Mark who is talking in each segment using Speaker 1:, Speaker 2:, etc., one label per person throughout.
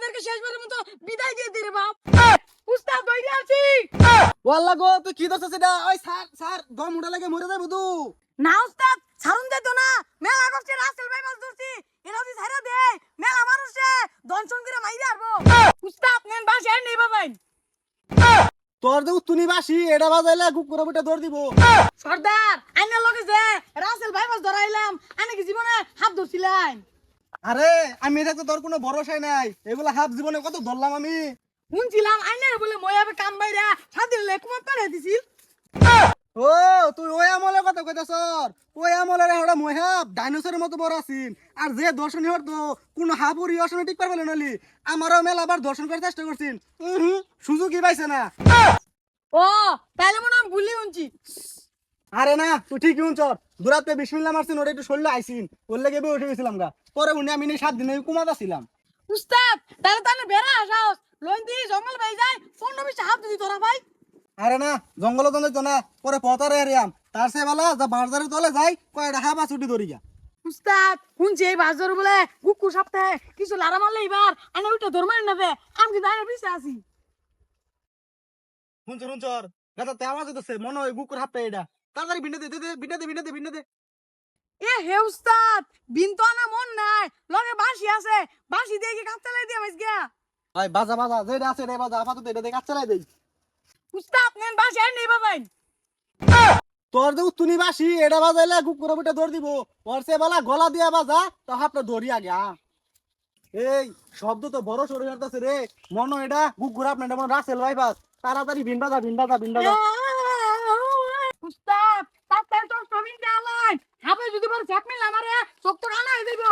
Speaker 1: আমাদেরকে শেষবারের মতো বিদায় দিয়ে দিরে বাপ। উস্তাদ দইরে আছি। ওয়াল্লা গো তুই কি দছ সেটা ওই স্যার স্যার গম উড়া লাগে মরে যাবে দু
Speaker 2: না উস্তাদ ছাড়ুন দে তো না। মেলা করছে রাসেল ভাই মাছ ধরছি। এরা যদি ছাড়া দে মেলা মানুষে দনসন করে মাইরে আরবো উস্তাদ নেন বাসায় নেই বাবা
Speaker 1: তোর দেখো তুনি বাসি এটা বাজাইলে খুব করে বুটা ধর দিব।
Speaker 2: সর্দার আইনা লগে যে রাসেল ভাই মাছ ধরাইলাম আনে কি জীবনে হাত ধরছিলাম
Speaker 1: আরে আমি এটা তো তোর কোনো ভরসাই নাই। এগুলা হাফ জীবনে কত ধরলাম আমি?
Speaker 2: শুনছিলাম আইনার বলে মই ময়াবে কাম বাইরা সাদির লে কুমার পাড়ে দিছিল।
Speaker 1: ও তুই ওই আমলের কথা কইতাছ? ওই আমলের মই মহাব ডাইনোসরের মতো বড় আছিন আর যে দর্শন হর তো কোনো হাপুরি অসনে ঠিক পারবে নলি। আমারও মেলা আবার দর্শন করার চেষ্টা করছিন সুযোগই পাইছে না।
Speaker 2: ও তাইলে মনে আমি ভুলে উনছি
Speaker 1: আরে না তুই ঠিকই শুনছ। দূরাতে বিসমিল্লা মারছিন ওটা একটু শরীরে আইসিন। ওর লেগে উঠে গেছিলাম গা। পরে উনি আমি সাত দিনে কুমাতা ছিলাম
Speaker 2: উস্তাদ তাহলে তাহলে বেড়া আসাস লোন দিয়ে জঙ্গল ভাই যায় পনেরো বিশ হাত দিদি তোরা ভাই
Speaker 1: আরে না জঙ্গল তো যাইতো না পরে পতারে এরিয়াম। তার সে বেলা যা বাজারে তলে যাই কয়টা হাবা ছুটি ধরি গা।
Speaker 2: উস্তাদ শুনছি এই বাজার বলে কুকুর সপ্তাহে কিছু লারা মারলে এবার আনে ওইটা ধর্মের নেবে। আমি কিন্তু আইনের পিছিয়ে আছি।
Speaker 1: শুনছ শুনছর গাতা তে আওয়াজ হইতেছে মনে হয় গুকুর হাতটা এটা তাড়াতাড়ি দে দে দে দে দে দে।
Speaker 2: এ হে উস্তাদ বিন্তু আনা মন নাই লগে বাঁশি আছে বাঁশি দিয়ে কি কাঁচা লাই দিয়ে গিয়া
Speaker 1: ভাই বাজা বাজা যেটা আছে রে বাজা আপাতত এটা দেখে চালাই দেই
Speaker 2: উস্তাদ নেন বাঁশি আর নেই বাবাই
Speaker 1: তোর যে তুনি বাসি এটা বাজাইলে কুকুর বিটা দৌড় দিব। ওর সে বেলা গলা দিয়া বাজা তো হাতটা আগে আ। এই শব্দ তো বড় সরে হাঁটতেছে রে। মনো এটা কুকুর আপনার এটা মনে রাসেল ভাই তাড়াতাড়ি ভিন বাজা ভিন বাজা ভিন বাজা
Speaker 2: উস্তাদ তাড়াতাড়ি তোর সবিন দেয়ালাই হাবে যদি বার ঝাপ মিলাম আরে চোখ তো কানা হয়ে যাইব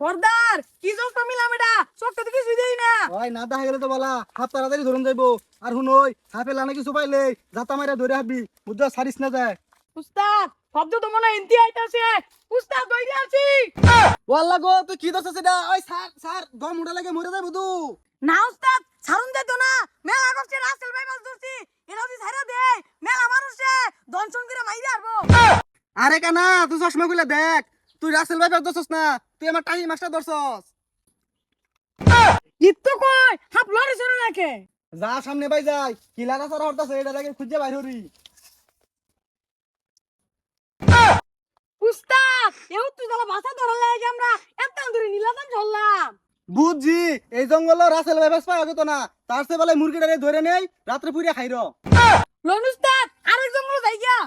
Speaker 2: সর্দার কি চোখ মিলাম এটা? চোখ তো দেই না।
Speaker 1: ওই না দেখা গেলে তো বলা হাত তাড়াতাড়ি ধরুন যাইবো। আর হুন ওই হাফে লানা কিছু পাইলে যাতা মারা ধরে হাবি বুঝছ সারিস না যায়।
Speaker 2: উস্তাদ শব্দ তো মনে ইন্তি আইতাছে। উস্তাদ দইরে আছি।
Speaker 1: ওয়াল্লা গো তুই কি দোষ সেটা ওই স্যার স্যার দম উঠে লাগে মরে যাব তু।
Speaker 2: না উস্তাদ ছাড়ুন দে তো না। মেলা করছে রাসেল ভাই মাছ ধরছি। এরা যদি ছাড়া দে মেলা মানুষে দনশন করে মাইরে আসব।
Speaker 1: আরে কানা তুই চশমা খুলে দেখ। তুই রাসেল ভাই দোষস না? তুই আমার টাহি মাস্টার দর্শস
Speaker 2: ইত্তো কই? হাফ লড়ে শুনে নাকে?
Speaker 1: যা সামনে ভাই যাই। কিলা রাসার হরতাছে এটা দেখে খুঁজে বাইর হরি
Speaker 2: উস্তাদ এও তুই তাহলে ভাষা ধরা লাগে আমরা? এত ধরে নিলাম চললাম
Speaker 1: বুঝছি এই জঙ্গল রাসেল ভাই বেশ পাওয়া যেত না। তার সে বেলায় মুরগিটারে ধরে নেই রাত্রে পুড়িয়া খাইর।
Speaker 2: লন উস্তাদ আরেক জঙ্গল যাই গিয়া।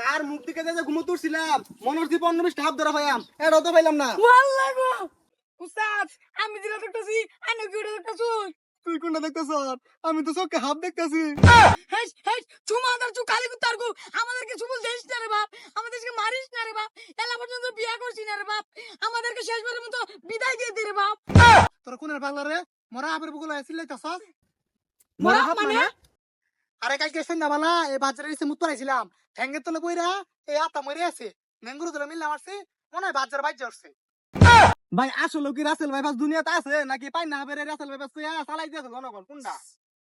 Speaker 1: কার মুখ থেকে যে ঘুমো তুলছিলাম মনোর অন্য বিশ হাফ ধরা পাইয়াম এটাও তো পাইলাম না।
Speaker 2: উস্তাদ আমি দিলা দেখতেছি কি ওটা দেখতেছুই
Speaker 1: তুই কোনটা দেখতেছ? আমি তো চোখে হাফ দেখতেছি।
Speaker 2: তোমাদের চু কালি কুত্তার গো। আমাদেরকে শুভ দেশ না রে বাপ আমাদেরকে মারিস না রে বাপ। এলা পর্যন্ত বিয়া করছি না রে বাপ। আমাদেরকে শেষবারের মতো বিদায় দিয়ে দে রে বাপ।
Speaker 1: তোর কোনের পাগলা রে? মরা হাফের বুকুল আসিলাইতেছ
Speaker 2: মরা হাফ মানে?
Speaker 1: আরে কালকে সন্ধ্যা বেলা এই বাজারে এসে মুত পাইছিলাম ঠ্যাঙ্গের তলে বইরা এই আত্মা মরে আছে। নেঙ্গুরু ধরে মিললাম আসছে মনে হয় বাজার বাইর আসছে ভাই, আসলে কি রাসেল ভাই দুনিয়াতে আছে, নাকি পাই না হবে রাসেল ভাই বাস চালাই দিয়েছে জনগণ কোনটা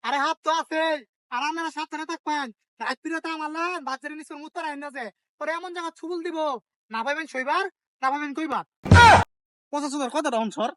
Speaker 1: আরে হাত তো আছে আর আপনারা সাবধানে থাকবেন। রাত পিরাতে আমার বাজারে নিচে মুত পাই না যে, পরে এমন জায়গা ছুবুল দিব। না পাইবেন শৈবার, না পাইবেন কইবার। পঁচাশ কথাটা অনসর